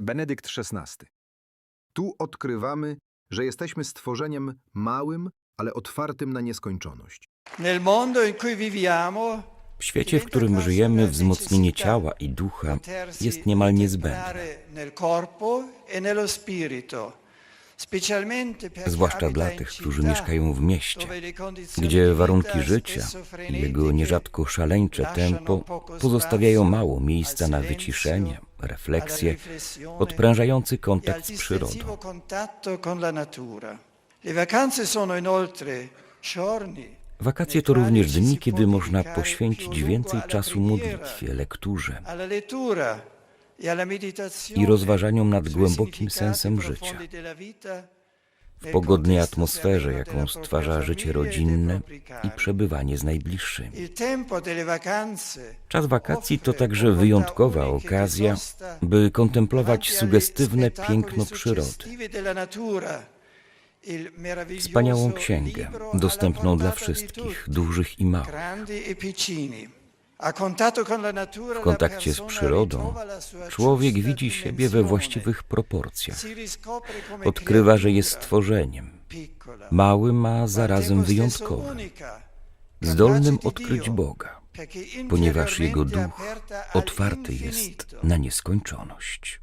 Benedykt XVI. Tu odkrywamy, że jesteśmy stworzeniem małym, ale otwartym na nieskończoność. W świecie, w którym żyjemy, wzmocnienie ciała i ducha jest niemal niezbędne. e Zwłaszcza dla tych, którzy mieszkają w mieście, gdzie warunki vita życia i jego nierzadko szaleńcze tempo pozostawiają mało miejsca na wyciszenie, refleksję, odprężający kontakt z przyrodą. inoltre giorni Wakacje to również dni, kiedy można poświęcić więcej czasu modlitwie, lekturze e i rozważaniom nad głębokim sensem życia. W pogodnej atmosferze, jaką stwarza życie rodzinne i przebywanie z najbliższymi. Czas wakacji to także wyjątkowa okazja, by kontemplować sugestywne piękno przyrody. Wspaniałą księgę, dostępną dla wszystkich, dużych i małych. W kontakcie z przyrodą człowiek widzi siebie we właściwych proporcjach. Odkrywa, że jest stworzeniem, małym, a zarazem wyjątkowym, zdolnym odkryć Boga, ponieważ jego duch otwarty jest na nieskończoność.